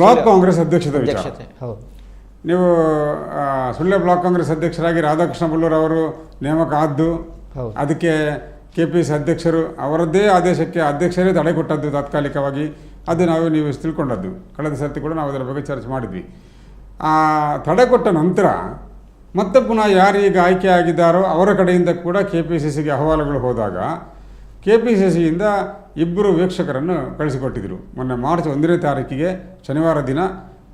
Block Congress ಅಧ್ಯಕ್ಷದ ವಿಚಾರ. ಅಧ್ಯಕ್ಷತೆ ಹೌದು. ನೀವು ಸುಳ್ಯ ಬ್ಲಾಕ್ ಕಾಂಗ್ರೆಸ್ ಅಧ್ಯಕ್ಷರಾಗಿ ರಾಧಾಕೃಷ್ಣ ಬಲ್ಲೂರ್ ಅವರು ನೇಮಕ ಆದ್ದು. ಅದಕ್ಕೆ ಕೆ ಪಿ ಸಿ ಅಧ್ಯಕ್ಷರು ಅವರದ್ದೇ ಆದೇಶಕ್ಕೆ ಅಧ್ಯಕ್ಷರೇ ತಡೆ ಕೊಟ್ಟದ್ದು ತಾತ್ಕಾಲಿಕವಾಗಿ. ಅದು ನಾವು ನೀವು ತಿಳ್ಕೊಂಡದ್ದು. ಕಳೆದ ಸರ್ತಿ ಕೂಡ ನಾವು ಅದರ ಬಗ್ಗೆ ಚರ್ಚೆ ಮಾಡಿದ್ವಿ. ಆ ತಡೆ ಕೊಟ್ಟ ನಂತರ ಮತ್ತೆ ಪುನಃ ಯಾರೀಗ ಆಯ್ಕೆ ಆಗಿದ್ದಾರೋ ಅವರ ಕಡೆಯಿಂದ ಕೂಡ ಕೆ ಪಿ ಸಿ ಸಿಗೆ ಅಹವಾಲುಗಳು ಹೋದಾಗ ಕೆ ಪಿ ಸಿ ಸಿಯಿಂದ ಇಬ್ಬರು ವೀಕ್ಷಕರನ್ನು ಕಳಿಸಿಕೊಟ್ಟಿದ್ದರು ಮೊನ್ನೆ ಮಾರ್ಚ್ ಒಂದನೇ ತಾರೀಕಿಗೆ ಶನಿವಾರ ದಿನ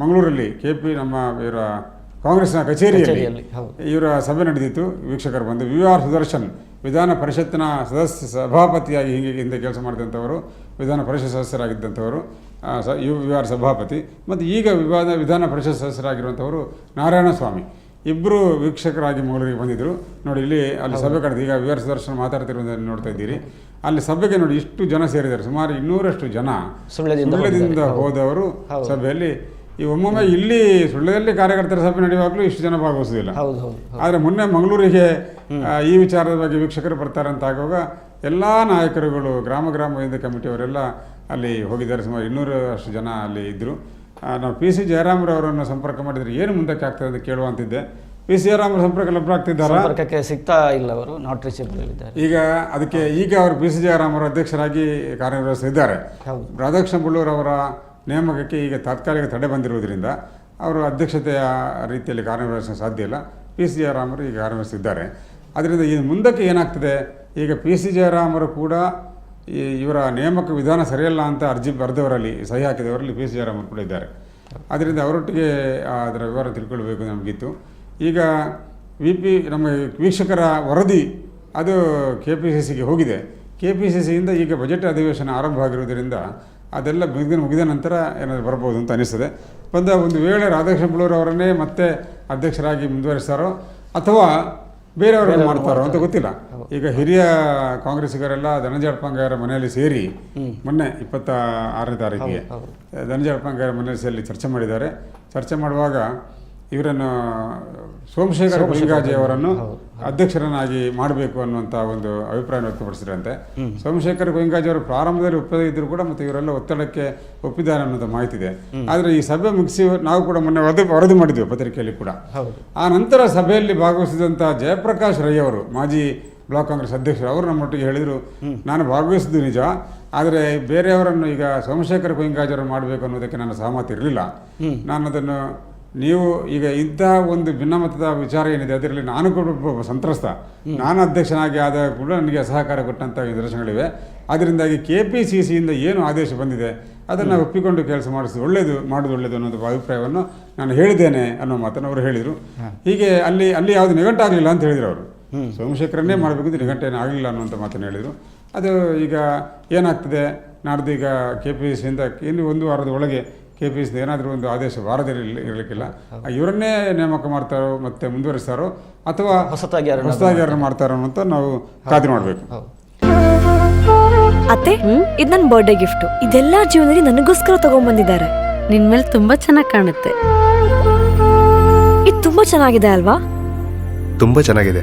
ಮಂಗಳೂರಲ್ಲಿ ಕೆ ಪಿ ನಮ್ಮ ಇವರ ಕಾಂಗ್ರೆಸ್ನ ಕಚೇರಿಯಲ್ಲಿ. ಇವರ ಸಭೆ ನಡೆದಿತ್ತು. ವೀಕ್ಷಕರು ಬಂದು ವಿ ಆರ್ ಸುದರ್ಶನ್ ವಿಧಾನ ಪರಿಷತ್ತಿನ ಸದಸ್ಯ ಸಭಾಪತಿಯಾಗಿ ಹೀಗೆ ಹಿಂದೆ ಕೆಲಸ ಮಾಡಿದಂಥವರು ವಿಧಾನ ಪರಿಷತ್ ಸದಸ್ಯರಾಗಿದ್ದಂಥವರು ಸ ಯು ವಿ ಆರ್ ಸಭಾಪತಿ ಮತ್ತು ಈಗ ವಿವಾದ ವಿಧಾನ ಪರಿಷತ್ ಸದಸ್ಯರಾಗಿರುವಂಥವರು ನಾರಾಯಣ ಸ್ವಾಮಿ ಇಬ್ಬರು ವೀಕ್ಷಕರಾಗಿ ಮಂಗಳೂರಿಗೆ ಬಂದಿದ್ದರು. ನೋಡಿ ಇಲ್ಲಿ ಅಲ್ಲಿ ಸಭೆ ಕಳೆದು ಈಗ ವಿ ದರ್ಶನ ಸುದರ್ಶನ್ ಮಾತಾಡ್ತಿರೋದನ್ನು ನೋಡ್ತಾ ಇದ್ದೀರಿ. ಅಲ್ಲಿ ಸಭೆಗೆ ನೋಡಿ ಇಷ್ಟು ಜನ ಸೇರಿದ್ದಾರೆ. ಸುಮಾರು ಇನ್ನೂರಷ್ಟು ಜನ ಸುಳ್ಳದಿಂದ ಹೋದವರು ಸಭೆಯಲ್ಲಿ. ಈ ಒಮ್ಮೊಮ್ಮೆ ಇಲ್ಲಿ ಸುಳ್ಳದಲ್ಲಿ ಕಾರ್ಯಕರ್ತರ ಸಭೆ ನಡೆಯುವಾಗಲೂ ಇಷ್ಟು ಜನ ಭಾಗವಹಿಸೋದಿಲ್ಲ ಆದರೆ ಮೊನ್ನೆ ಮಂಗಳೂರಿಗೆ ಈ ವಿಚಾರದ ಬಗ್ಗೆ ವೀಕ್ಷಕರು ಬರ್ತಾರೆ ಅಂತ ಆಗುವಾಗ ಎಲ್ಲ ನಾಯಕರುಗಳು ಗ್ರಾಮ ಗ್ರಾಮದಿಂದ ಕಮಿಟಿಯವರೆಲ್ಲ ಅಲ್ಲಿ ಹೋಗಿದ್ದಾರೆ. ಸುಮಾರು ಇನ್ನೂರು ಅಷ್ಟು ಜನ ಅಲ್ಲಿ ಇದ್ದರು ನಾವು ಪಿ ಸಿ ಜಯರಾಮ್ರವರನ್ನು ಸಂಪರ್ಕ ಮಾಡಿದರೆ ಏನು ಮುಂದಕ್ಕೆ ಆಗ್ತದೆ ಅಂತ ಕೇಳುವಂತಿದ್ದೆ ಪಿ ಸಿ ಜಯರಾಮ್ರ ಸಂಪರ್ಕ ಲಭ್ಯ ಆಗ್ತಿದ್ದಾರೆ? ಸಂಪರ್ಕಕ್ಕೆ ಸಿಗ್ತಾ ಇಲ್ಲ ಅವರು ನಾಟ್ ರೀಚೇಬಲ್ ಇದ್ದಾರೆ. ಈಗ ಅದಕ್ಕೆ ಈಗ ಅವರು ಪಿ ಸಿ ಜಯರಾಮರ ಅಧ್ಯಕ್ಷರಾಗಿ ಕಾರ್ಯನಿರ್ವಹಿಸಿದ್ದಾರೆ ರಾಧಾಕೃಷ್ಣ ಬಳ್ಳೂರ್ ಅವರ ನೇಮಕಕ್ಕೆ ಈಗ ತಾತ್ಕಾಲಿಕ ತಡೆ ಬಂದಿರುವುದರಿಂದ ಅವರು ಅಧ್ಯಕ್ಷತೆಯ ರೀತಿಯಲ್ಲಿ ಕಾರ್ಯನಿರ್ವಹಿಸಲು ಸಾಧ್ಯ ಇಲ್ಲ. ಪಿ ಸಿ ಜಯರಾಮರು ಈಗ ಕಾರ್ಯನಿರ್ವಹಿಸಿದ್ದಾರೆ ಅದರಿಂದ ಈ ಮುಂದಕ್ಕೆ ಏನಾಗ್ತದೆ? ಈಗ ಪಿ ಸಿ ಜಯರಾಮರು ಕೂಡ ಈ ಇವರ ನೇಮಕ ವಿಧಾನ ಸರಿಯಲ್ಲ ಅಂತ ಅರ್ಜಿ ಬರೆದವರಲ್ಲಿ ಸಹಿ ಹಾಕಿದವರಲ್ಲಿ ಪಿ ಸಿ ಜಯರಾಮನ್ ಕೂಡ ಇದ್ದಾರೆ. ಅದರಿಂದ ಅವರೊಟ್ಟಿಗೆ ಅದರ ವಿವರ ತಿಳ್ಕೊಳ್ಬೇಕು ನಮಗಿತ್ತು. ಈಗ ವಿ ಪಿ ನಮ್ಮ ವೀಕ್ಷಕರ ವರದಿ ಅದು ಕೆ ಪಿ ಸಿ ಸಿಗೆ ಹೋಗಿದೆ. ಕೆ ಪಿ ಸಿ ಸಿಯಿಂದ ಈಗ ಬಜೆಟ್ ಅಧಿವೇಶನ ಆರಂಭ ಆಗಿರುವುದರಿಂದ ಅದೆಲ್ಲ ಮುಗಿದ ಮುಗಿದ ನಂತರ ಏನಾದರೂ ಬರ್ಬೋದು ಅಂತ ಅನಿಸ್ತದೆ. ಬಂದ ಒಂದು ವೇಳೆ ರಾಧಾಕೃಷ್ಣ ಅವರನ್ನೇ ಮತ್ತೆ ಅಧ್ಯಕ್ಷರಾಗಿ ಮುಂದುವರಿಸ್ತಾರೋ ಅಥವಾ ಬೇರೆಯವರನ್ನು ಮಾಡ್ತಾರೋ ಅಂತ ಗೊತ್ತಿಲ್ಲ. ಈಗ ಹಿರಿಯ ಕಾಂಗ್ರೆಸ್ಸಿಗರೆಲ್ಲ ಧನಂಜಯ ಅಡ್ಪಂಗಾಯರ ಮನೆಯಲ್ಲಿ ಸೇರಿ ಮೊನ್ನೆ ಇಪ್ಪತ್ತ ಆರನೇ ತಾರೀಕಿಗೆ ಅಡ್ಪಂಗಾಯರ ಮನೆಯಲ್ಲಿ ಸೇರಿ ಚರ್ಚೆ ಮಾಡಿದ್ದಾರೆ. ಚರ್ಚೆ ಮಾಡುವಾಗ ಇವರನ್ನು ಸೋಮಶೇಖರ ಕೊಯ್ಗಾಜಿ ಅವರನ್ನು ಅಧ್ಯಕ್ಷರನ್ನಾಗಿ ಮಾಡಬೇಕು ಅನ್ನುವಂಥ ಒಂದು ಅಭಿಪ್ರಾಯ ವ್ಯಕ್ತಪಡಿಸಿದ್ರಂತೆ. ಸೋಮಶೇಖರ್ ಗೋಯಿಂಗಾಜಿ ಅವರು ಪ್ರಾರಂಭದಲ್ಲಿ ಒಪ್ಪದೇ ಇದ್ದರೂ ಕೂಡ ಮತ್ತು ಇವರೆಲ್ಲ ಒತ್ತಡಕ್ಕೆ ಒಪ್ಪಿದ್ದಾರೆ ಅನ್ನೋದು ಮಾಹಿತಿ ಇದೆ. ಆದರೆ ಈ ಸಭೆ ಮುಗಿಸಿ ನಾವು ಕೂಡ ಮೊನ್ನೆ ವರದಿ ವರದಿ ಮಾಡಿದ್ವಿ ಪತ್ರಿಕೆಯಲ್ಲಿ ಕೂಡ. ಆ ನಂತರ ಸಭೆಯಲ್ಲಿ ಭಾಗವಹಿಸಿದಂಥ ಜಯಪ್ರಕಾಶ್ ರೈ ಅವರು ಮಾಜಿ ಬ್ಲಾಕ್ ಕಾಂಗ್ರೆಸ್ ಅಧ್ಯಕ್ಷರು ಅವರು ನಮ್ಮೊಟ್ಟಿಗೆ ಹೇಳಿದರು ನಾನು ಭಾಗವಹಿಸಿದ್ದು ನಿಜ ಆದರೆ ಬೇರೆಯವರನ್ನು ಈಗ ಸೋಮಶೇಖರ ಕೊಯ್ಯಂಗಾಜರು ಮಾಡಬೇಕು ಅನ್ನೋದಕ್ಕೆ ನನ್ನ ಸಹಮತಿ ಇರಲಿಲ್ಲ. ನಾನು ಅದನ್ನು ನೀವು ಈಗ ಇಂಥ ಒಂದು ಭಿನ್ನಮತದ ವಿಚಾರ ಏನಿದೆ ಅದರಲ್ಲಿ ನಾನು ಕೂಡ ಒಬ್ಬ ಸಂತ್ರಸ್ತ. ನಾನು ಅಧ್ಯಕ್ಷನಾಗಿ ಆದಾಗ ಕೂಡ ನನಗೆ ಸಹಕಾರ ಕೊಟ್ಟಂಥ ನಿದರ್ಶನಗಳಿವೆ ಅದರಿಂದಾಗಿ ಕೆ ಪಿ ಸಿ ಸಿಯಿಂದ ಏನು ಆದೇಶ ಬಂದಿದೆ ಅದನ್ನು ಒಪ್ಪಿಕೊಂಡು ಕೆಲಸ ಮಾಡಿಸೋದು ಒಳ್ಳೆಯದು ಮಾಡೋದು ಒಳ್ಳೆಯದು ಅನ್ನೋದು ಅಭಿಪ್ರಾಯವನ್ನು ನಾನು ಹೇಳಿದ್ದೇನೆ ಅನ್ನೋ ಮಾತನ್ನು ಅವರು ಹೇಳಿದರು. ಹೀಗೆ ಅಲ್ಲಿ ಅಲ್ಲಿ ಯಾವುದು ನಿಘಂಟಾಗಲಿಲ್ಲ ಅಂತ ಹೇಳಿದರು ಅವರು. ಸೋಮಶೇಖರನ್ನೇ ಮಾಡಬೇಕು ಅಂತ ನಿಘಂಟೇನು ಆಗಲಿಲ್ಲ ಅನ್ನುವಂಥ ಮಾತನ್ನು ಹೇಳಿದರು. ಅದು ಈಗ ಏನಾಗ್ತದೆ? ನಾಡ್ದು ಈಗ ಕೆ ಪಿ ಸಿ ಸಿಯಿಂದ ಇನ್ನು ಒಂದು ವಾರದ ಒಳಗೆ ಕೆ ಪಿ ಸಿ ಏನಾದರೂ ಒಂದು ಆದೇಶ ವಾರದಲ್ಲಿ ಇರಲಿ- ಇರಲಿಕ್ಕಿಲ್ಲ. ಇವರನ್ನೇ ನೇಮಕ ಮಾಡ್ತಾರೋ ಮತ್ತೆ ಮುಂದುವರಿಸ್ತಾರೋ ಅಥವಾ ಹೊಸತಾಗಿ ಯಾರನ್ನ ಹೊಸದಾಗಿ ಯಾರನ್ನ ಮಾಡ್ತಾರೋ ಅಂತ ನಾವು ಖಾತ್ರಿ ಮಾಡಬೇಕು ಅತ್ತೆ ಇದು ನನ್ನ ಬರ್ಡೇ ಗಿಫ್ಟ್ ಇದೆಲ್ಲ ಜೀವನದಲ್ಲಿ ನನಗೋಸ್ಕರ ತಗೊಂಡ್ಬಂದಿದ್ದಾರೆ ನಿನ್ ಮೇಲೆ ತುಂಬಾ ಚೆನ್ನಾಗಿ ಕಾಣುತ್ತೆ. ಇದು ತುಂಬಾ ಚೆನ್ನಾಗಿದೆ ಅಲ್ವಾ? ತುಂಬಾ ಚೆನ್ನಾಗಿದೆ.